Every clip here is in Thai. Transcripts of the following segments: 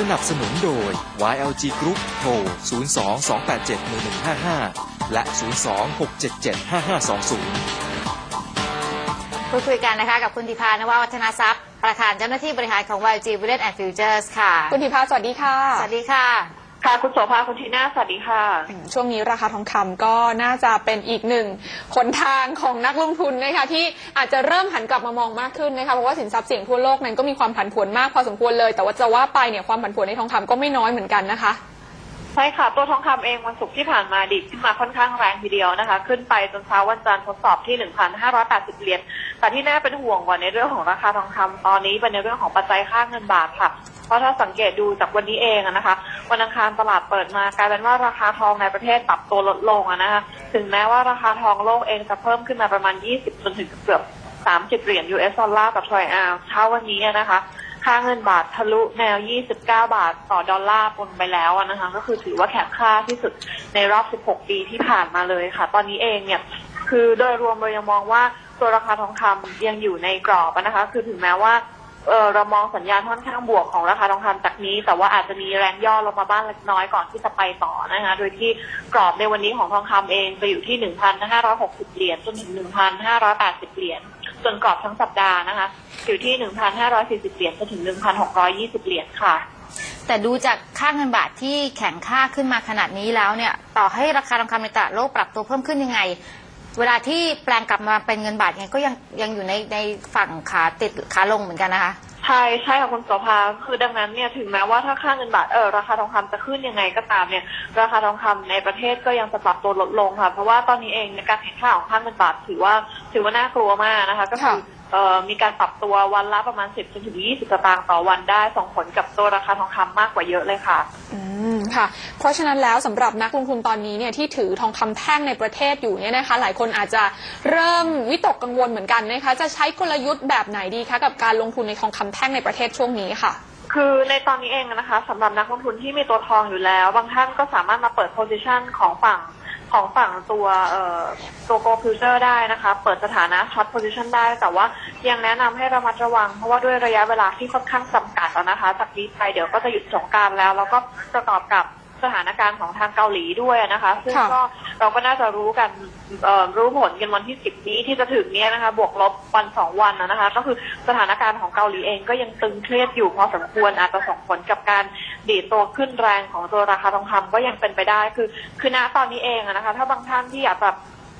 สนับสนุนโดย YLG Group โทร 02-287-1155 และ 02-677-5520พูดคุยกันนะคะกับคุณธิพานววัฒนทรัพย์ ประธานเจ้าหน้าที่บริหารของ YG b u l l e t and Futures ค่ะ คุณธิพาสวัสดีค่ะ สวัสดีค่ะ ค่ะ คุณโสภาคุณทีน่าสวัสดีค่ะ ช่วงนี้ราคาทองคำก็น่าจะเป็นอีกหนึ่งหนทางของนักลงทุนนะคะที่อาจจะเริ่มหันกลับมามองมากขึ้นนะคะเพราะว่าสินทรัพย์เสี่ยงทั่วโลกนั้นก็มีความผันผวนมากพอสมควรเลย แต่ว่าจะว่าไปเนี่ยความผันผวนในทองคำก็ไม่น้อยเหมือนกันนะคะ ใช่ค่ะ ตัวทองคำเองวันศุกร์ที่ผ่านมาดิบขึ้นมาค่อนข้างแรงทีเดียวนะคะ ขึ้นไปจนเช้าวันจันทร์ทดสอบที่ 1,580 เหรียญแต่ที่น่าเป็นห่วงกว่าในเรื่องของราคาทองคำตอนนี้เป็นในเรื่องของปัจจัยค่าเงินบาทค่ะ เพราะถ้าสังเกตดูจากวันนี้เองนะคะ วันอังคารตลาดเปิดมากลายเป็นว่าราคาทองในประเทศปรับตัวลดลงนะคะถึงแม้ว่าราคาทองโลกเองจะเพิ่มขึ้นมาประมาณ 20จนถึงเกือบ30 เหรียญ US ดอลลาร์กับทรอยอาร์เช้าวันนี้นะคะ ค่าเงินบาททะลุแนว 29 บาทต่อดอลลาร์บนไปแล้วนะคะ ก็คือถือว่าแข็งค่าที่สุดในรอบ 16 ปีที่ผ่านมาเลยค่ะ ตอนนี้เองเนี่ย คือโดยรวมเรายังมองว่าตัวราคาทองคำยังอยู่ในกรอบนะคะ คือถึงแม้ว่าเออเรามองสัญญาณค่อนข้างบวกของราคาทองคำจากนี้ แต่ว่าอาจจะมีแรงย่อลงมาบ้างเล็กน้อยก่อนที่จะไปต่อนะคะ โดยที่กรอบในวันนี้ของทองคำเองจะอยู่ที่ 1,560 เหรียญจนถึง 1,580 เหรียญ ส่วนกรอบทั้งสัปดาห์นะคะ อยู่ที่1,540เหรียญจนถึง1,620เหรียญค่ะ แต่ดูจากค่าเงินบาทที่แข็งค่าขึ้นมาขนาดนี้แล้วเนี่ย ต่อให้ราคาทองคำในตลาดโลกปรับตัวเพิ่มขึ้นยังไง เวลาที่แปลงกลับมาเป็นเงินบาทไงก็ยังยังอยู่ในในฝั่งขาติดขาลงเหมือนกันนะคะ ช่ใช่ค่ะคุณโสภาคือดังนั้นเนี่ยถึงแม้ว่าถ้าค่าเงินบาทเออราคาทองคำจะขึ้นยังไงก็ตามเนี่ย ราคาทองคำในประเทศก็ยังจะปรับตัวลดลงค่ะ เพราะว่าตอนนี้เองในการแข่งข้าของค่าเงินบาทถือว่าถือว่าน่ากลัวมากนะคะ ก็คือค่ะเอ่อมีการปรับตัววันละประมาณ 10จนถึง20สตางค์ต่อวันได้ส่งผลกับตัวราคาทองคำมากกว่าเยอะเลยค่ะอืม ค่ะ เพราะฉะนั้นแล้วสำหรับนักลงทุนตอนนี้เนี่ยที่ถือทองคำแท่งในประเทศอยู่เนี่ยนะคะ หลายคนอาจจะเริ่มวิตกกังวลเหมือนกันนะคะ จะใช้กลยุทธ์แบบไหนดีคะกับการลงทุนในทองคำแท่งในประเทศช่วงนี้ค่ะคือในตอนนี้เองนะคะสำหรับนักลงทุนที่มีตัวทองอยู่แล้ว บางท่านก็สามารถมาเปิดโพซิชันของฝั่ง ของฝั่งตัวเอ่อตัวโกลฟิวเจอร์ได้นะคะ เปิดสถานะช็อตโพซิชันได้ แต่ว่ายังแนะนำให้ระมัดระวัง เพราะว่าด้วยระยะเวลาที่ค่อนข้างจำกัดแล้วนะคะ จากนี้ไปเดี๋ยวก็จะหยุดสงกรารแล้ว แล้วก็ประกอบกับ สถานการณ์ของทางเกาหลีด้วยนะคะซึ่งค่ะก็เราก็น่าจะรู้กันเอ่อรู้ผลกันวันที่สิบนี้ที่จะถึงเนี้ยนะคะ บวกลบวันสองวันนะนะคะ ก็คือสถานการณ์ของเกาหลีเองก็ยังตึงเครียดอยู่พอสมควรอาจจะส่งผลกับการดีดตัวขึ้นแรงของตัวราคาทองคำก็ยังเป็นไปได้คือ คือณตอนนี้เองอะนะคะ ถ้าบางท่านที่อยากแบบ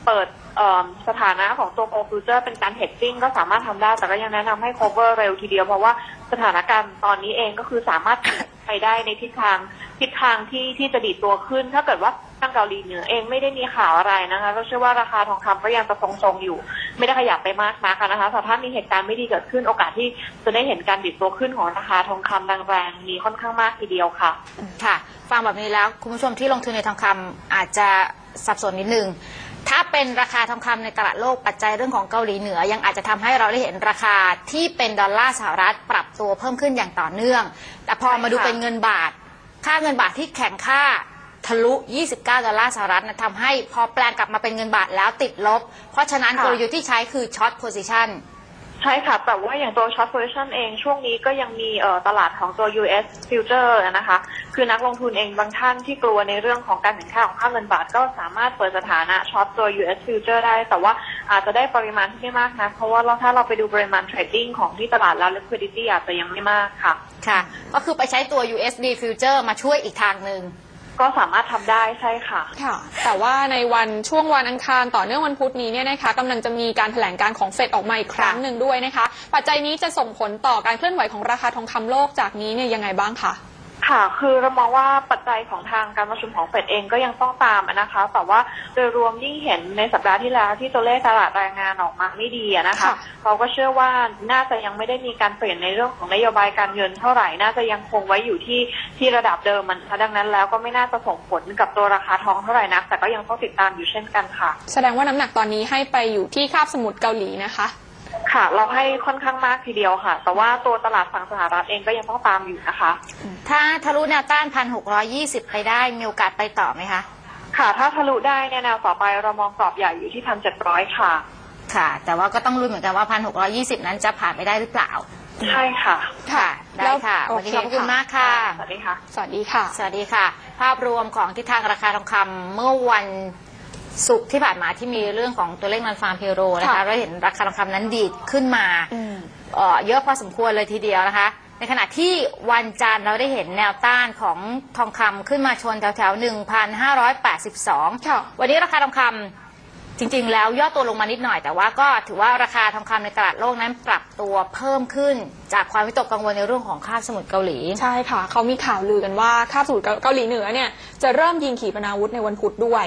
เปิดเอิ่มสถานะของตัวโกลฟิวเจอร์เป็นการเฮดจิ้งก็สามารถทำได้ แต่ก็ยังแนะนำให้ cover เร็วทีเดียวเพราะว่าสถานการณ์ตอนนี้เองก็คือสามารถ ไปได้ในทิศทางทิศทางที่ที่จะดีดตัวขึ้น ถ้าเกิดว่าทางเกาหลีเหนือเองไม่ได้มีข่าวอะไรนะคะก็เชื่อว่าราคาทองคำก็ยังจะทรงๆอยู่ ไม่ได้ขยับไปมากนักนะคะแต่ถ้ามีเหตุการณ์ไม่ดีเกิดขึ้นโอกาสที่จะได้เห็นการดิดตัวขึ้นของราคาทองคำแรงๆมีค่อนข้างมากทีเดียวค่ะ ค่ะ ฟังแบบนี้แล้วคุณผู้ชมที่ลงทุนในทองคำอาจจะสับสนนิดนึง ถ้าเป็นราคาทองคำในตลาดโลกปัจจัยเรื่องของเกาหลีเหนือ ยังอาจจะทำให้เราได้เห็นราคาที่เป็นดอลลาร์สหรัฐปรับตัวเพิ่มขึ้นอย่างต่อเนื่อง แต่พอมาดูเป็นเงินบาท ค่าเงินบาทที่แข็งค่าทะลุ 29 ดอลลาร์สหรัฐนะทำให้พอแปลงกลับมาเป็นเงินบาทแล้วติดลบ เพราะฉะนั้นกลยุทธ์ที่ใช้คือช็อตโพซิชัน ใช่ค่ะ แต่ว่าอย่างตัว short position เองช่วงนี้ก็ยังมีตลาดของตัว US future นะคะ คือนักลงทุนเองบางท่านที่กลัวในเรื่องของการแข่งขันของค่าเงินบาทก็สามารถเปิดสถานะช็อตตัว US future ได้ แต่ว่าอาจจะได้ปริมาณที่ไม่มากนะ เพราะว่าเราถ้าเราไปดูปริมาณ trading ของที่ตลาดแล้ว liquidity อาจจะยังไม่มากค่ะ ค่ะ ก็คือไปใช้ตัว USD future มาช่วยอีกทางหนึ่ง ก็สามารถทำได้ใช่ค่ะ ค่ะ แต่ว่าในวันช่วงวันอังคารต่อเนื่องวันพุธนี้เนี่ยนะคะกำลังจะมีการแถลงการของเฟดออกมาอีกครั้งหนึ่งด้วยนะคะ ปัจจัยนี้จะส่งผลต่อการเคลื่อนไหวของราคาทองคำโลกจากนี้เนี่ยยังไงบ้างคะ ค่ะ คือเรามองว่าปัจจัยของทางการประชุมของเฟดเองก็ยังต้องตามอะนะคะ แต่ว่าโดยรวมยิ่งเห็นในสัปดาห์ที่แล้วที่ตัวเลขตลาดรายงานออกมาไม่ดีอะนะคะค่ะเราก็เชื่อว่าน่าจะยังไม่ได้มีการเปลี่ยนในเรื่องของนโยบายการเงินเท่าไหร่ น่าจะยังคงไว้อยู่ที่ที่ระดับเดิมมันดังนั้นแล้วก็ไม่น่าจะส่งผลกับตัวราคาทองเท่าไหร่นัก แต่ก็ยังต้องติดตามอยู่เช่นกันค่ะ แสดงว่าน้ำหนักตอนนี้ให้ไปอยู่ที่คาบสมุทรเกาหลีนะคะ ค่ะ เราให้ค่อนข้างมากทีเดียวค่ะ แต่ว่าตัวตลาดฝั่งสหรัฐเองก็ยังต้องตามอยู่นะคะ ถ้าทะลุแนวต้าน1,620ไปได้มีโอกาสไปต่อไหมคะ ค่ะ ถ้าทะลุได้เนี่ยแนวต่อไปเรามองกรอบใหญ่อยู่ที่พันเจ็ดร้อยค่ะ ค่ะ แต่ว่าก็ต้องรุ้นเหมือนกันว่า1,620นั้นจะผ่านไปได้หรือเปล่า ใช่ค่ะ ค่ะ ได้แล้วค่ะโอวันเคนี้ขอบพระคุณค่ะมากค่ะ สวัสดีค่ะ สวัสดีค่ะ สวัสดีค่ะ ภาพรวมของทิศทางราคาทองคำเมื่อวัน ศุกร์ที่ผ่านมาที่มีเรื่องของตัวเลขนันฟาร์มเพโรนะคะค่ะ เราเห็นราคาทองคำนั้นดีดขึ้นมา อืม เอ่อเยอะพอสมควรเลยทีเดียวนะคะ ในขณะที่วันจันทร์เราได้เห็นแนวต้านของทองคำขึ้นมาชนแถวแถว1,582ค่ะวันนี้ราคาทองคำจริงๆ แล้วย่อตัวลงมานิดหน่อย แต่ว่าก็ถือว่าราคาทองคำในตลาดโลกนั้นปรับตัวเพิ่มขึ้น จากความวิตกกังวลในเรื่องของค่าบสมุทรเกาหลี ใช่ค่ะ เขามีข่าวลือกันว่าคาบสมุทรเกาหลีเหนือเนี่ย จะเริ่มยิงขีปนาวุธในวันพุธด้วย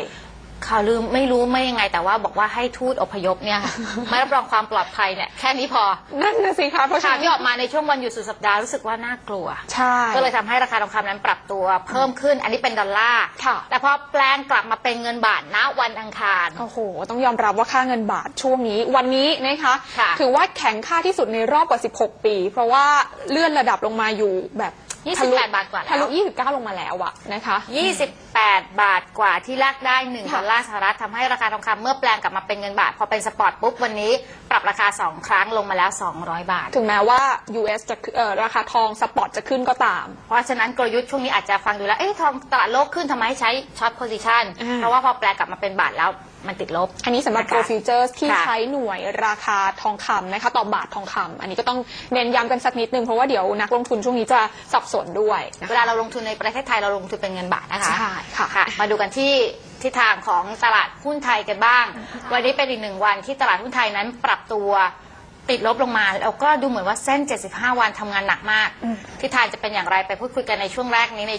ข่าวลืมไม่รู้ไม่ยังไง แต่ว่าบอกว่าให้ทูตอพยพเนี่ยค่ะไม่รับรองความปลอดภัยเนี่ยแค่นี้พอนั่นนะสิคะเพราะฉะข่าวนั้นที่ออกมาในช่วงวันหยุดสุดสัปดาห์รู้สึกว่าน่ากลัว ใช่ ก็เลยทำให้ราคาทองคำนั้นปรับตัวเพิ่มขึ้น อันนี้เป็นดอลลาร์ค่ะ แต่พอแปลงกลับมาเป็นเงินบาทณวันอังคาร โอ้โห ต้องยอมรับว่าค่าเงินบาทช่วงนี้ วันนี้นะคะ ค่ะถือว่าแข็งค่าที่สุดในรอบกว่า 16 ปี เพราะว่าเลื่อนระดับลงมาอยู่แบบ28 ทะลุบาทกว่าแล้วทะลุ29 ลงมาแล้วอะนะคะ 28 บาทกว่าที่แลกได้1ค่ะดอลลาร์สหรัฐทำให้ราคาทองคำเมื่อแปลงกลับมาเป็นเงินบาท พอเป็นสปอร์ตปุ๊บวันนี้ ปรับราคา 2 ครั้งลงมาแล้ว 200 บาท ถึงแม้ว่า US จะเอ่อราคาทองสปอร์ตจะขึ้นก็ตาม เพราะฉะนั้นกลยุทธ์ช่วงนี้อาจจะฟังดูแล้ว เอ๊ะทองตลาดโลกขึ้นทำไมให้ใช้ช็อตโพซิชันอ่า เพราะว่าพอแปลงกลับมาเป็นบาทแล้ว มันติดลบ อันนี้สำหรับ นะคะ Pro Futures ที่ค่ะใช้หน่วยราคาทองคำนะคะต่อบาททองคำอันนี้ก็ต้องเน้นย้ำกันสักนิดนึงเพราะว่าเดี๋ยวนักลงทุนช่วงนี้จะสับสนด้วยนะคะเวลาเราลงทุนในประเทศไทยเราลงทุนเป็นเงินบาทนะคะ ใช่ค่ะ ค่ะมาดูกันที่ทิศทางของตลาดหุ้นไทยกันบ้าง วันนี้เป็นอีกหนึ่งวันที่ตลาดหุ้นไทยนั้นปรับตัวติดลบลงมาแล้วก็ดูเหมือนว่าเส้น 75 วันทำงานหนักมาก ทิศทางจะเป็นอย่างไรไปพูดคุยกันในช่วงแรกนี้ใน